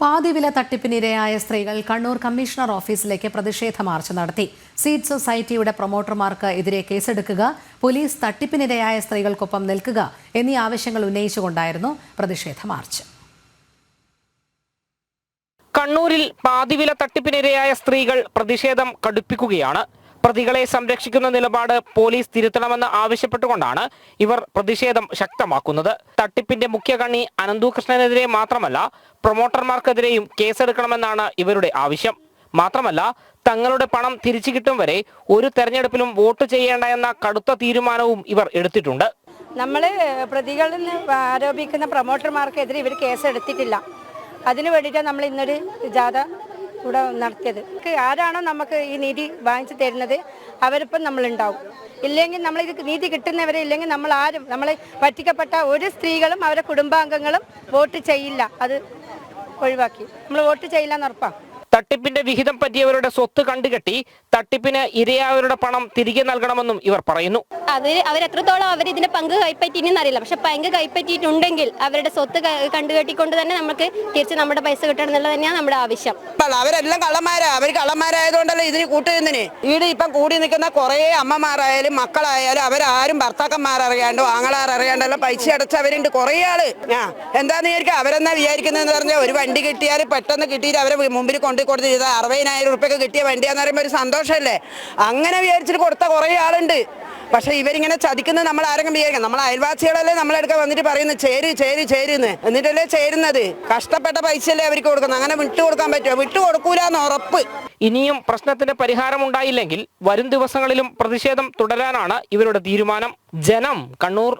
പാതിവില തട്ടിപ്പിനിരയായ സ്ത്രീകൾ കണ്ണൂർ കമ്മീഷണർ ഓഫീസിലേക്ക് പ്രതിഷേധ മാർച്ച് നടത്തി. സീഡ് സൊസൈറ്റിയുടെ പ്രൊമോട്ടർമാർക്ക് എതിരെ കേസെടുക്കുക പോലീസ് തട്ടിപ്പിനിരയായ സ്ത്രീകൾക്കൊപ്പം നിൽക്കുക എന്നീ ആവശ്യങ്ങൾ ഉന്നയിച്ചുകൊണ്ടായിരുന്നു പ്രതിഷേധ മാർച്ച്. കണ്ണൂരിൽ പാതിവില തട്ടിപ്പിനിരയായ സ്ത്രീകൾ പ്രതിഷേധം കടുപ്പിക്കുകയാണ്. പ്രതികളെ സംരക്ഷിക്കുന്ന നിലപാട് പോലീസ് തിരുത്തണമെന്ന് ആവശ്യപ്പെട്ടുകൊണ്ടാണ് ഇവർ പ്രതിഷേധം ശക്തമാക്കുന്നത്. തട്ടിപ്പിന്റെ മുഖ്യ കണ്ണി അനന്തുകൃഷ്ണനെതിരെ മാത്രമല്ല പ്രൊമോട്ടർമാർക്കെതിരെയും കേസെടുക്കണമെന്നാണ് ഇവരുടെ ആവശ്യം. മാത്രമല്ല തങ്ങളുടെ പണം തിരിച്ചു കിട്ടും വരെ ഒരു തെരഞ്ഞെടുപ്പിലും വോട്ട് ചെയ്യേണ്ട എന്ന കടുത്ത തീരുമാനവും ഇവർ എടുത്തിട്ടുണ്ട്. നമ്മൾ പ്രതികളിൽ ആരോപിക്കുന്ന പ്രൊമോട്ടർമാർക്കെതിരെ ഇവർ കേസെടുത്തിട്ടില്ല. അതിനു വേണ്ടിയിട്ടാണ് നമ്മൾ ഇന്നൊരു ജാഥ ഇവിടെ നടത്തിയത്. ആരാണോ നമുക്ക് ഈ നീതി വാങ്ങിച്ചു തരുന്നത് അവരിപ്പം നമ്മളുണ്ടാവും. ഇല്ലെങ്കിൽ നമ്മൾ ഇത് നീതി കിട്ടുന്നവരെ ഇല്ലെങ്കിൽ നമ്മൾ ആരും നമ്മളെ പറ്റിക്കപ്പെട്ട ഒരു സ്ത്രീകളും അവരുടെ കുടുംബാംഗങ്ങളും വോട്ട് ചെയ്യില്ല. അത് ഒഴിവാക്കി. നമ്മൾ വോട്ട് ചെയ്യില്ല എന്ന് ഉറപ്പാണ് തട്ടിപ്പിന്റെ വിഹിതം പറ്റിയവരുടെ സ്വത്ത് കണ്ടുകെട്ടി തട്ടിപ്പിന് ഇരയായവരുടെ പണം തിരികെ നൽകണമെന്നും ഇവർ പറയുന്നു. അത് അവരെത്രത്തോളം അവർ ഇതിന്റെ പങ്ക് കൈപ്പറ്റിയെന്ന് അറിയില്ല. പക്ഷെ പങ്ക് കൈപ്പറ്റിയിട്ടുണ്ടെങ്കിൽ അവരുടെ സ്വത്ത് കണ്ടുകെട്ടിക്കൊണ്ട് തന്നെ നമുക്ക് തിരിച്ച് നമ്മുടെ പൈസ കിട്ടണം എന്നുള്ളത് തന്നെയാണ് നമ്മുടെ ആവശ്യം. അവരെല്ലാം കള്ളന്മാരാ. അവർ കള്ളന്മാരായതുകൊണ്ടല്ലോ ഇതിന് കൂട്ടുന്നതിന് ഇവിടെ ഇപ്പം കൂടി നിൽക്കുന്ന കുറേ അമ്മമാരായാലും മക്കളായാലും അവരാരും ഭർത്താക്കന്മാരറിയാണ്ടോ ആങ്ങളാരറിയാണ്ടല്ലോ പൈസ അടച്ചവരുണ്ട് കുറേ ആൾ. ആ എന്താന്ന് വിചാരിക്കുക അവരെന്നാ വിചാരിക്കുന്നതെന്ന് പറഞ്ഞാൽ ഒരു വണ്ടി കിട്ടിയാൽ പെട്ടെന്ന് കിട്ടിയിട്ട് അവരെ മുമ്പിൽ കൊണ്ടു കൊടുത്ത് ചെയ്ത. അറുപതിനായിരം റുപ്യൊക്കെ കിട്ടിയ വണ്ടിയാന്ന് പറയുമ്പോൾ ഒരു സന്തോഷമല്ലേ അങ്ങനെ വിചാരിച്ചിട്ട് കൊടുത്ത കുറേ ആളുണ്ട്. പക്ഷേ ഇവരിങ്ങനെ ചതിക്കുന്നത് നമ്മൾ ആരെങ്കിലും വിചാരിക്കാം നമ്മൾ അയൽവാസികളല്ലേ നമ്മളെടുക്കാൻ വന്നിട്ട് പറയുന്നത് ചേര് ചേര് ചേരുന്ന്. എന്നിട്ടല്ലേ ചേരുന്നത്? കഷ്ടപ്പെട്ട പൈസയല്ലേ അവർക്ക് കൊടുക്കുന്നത്. അങ്ങനെ വിട്ടു കൊടുക്കാൻ പറ്റുമോ? വിട്ടു കൊടുക്കൂലെന്ന് ഉറപ്പ്. ഇനിയും പ്രശ്നത്തിന് പരിഹാരം ഉണ്ടായില്ലെങ്കിൽ വരും ദിവസങ്ങളിലും പ്രതിഷേധം തുടരാനാണ് ഇവരുടെ തീരുമാനം. ജനം കണ്ണൂർ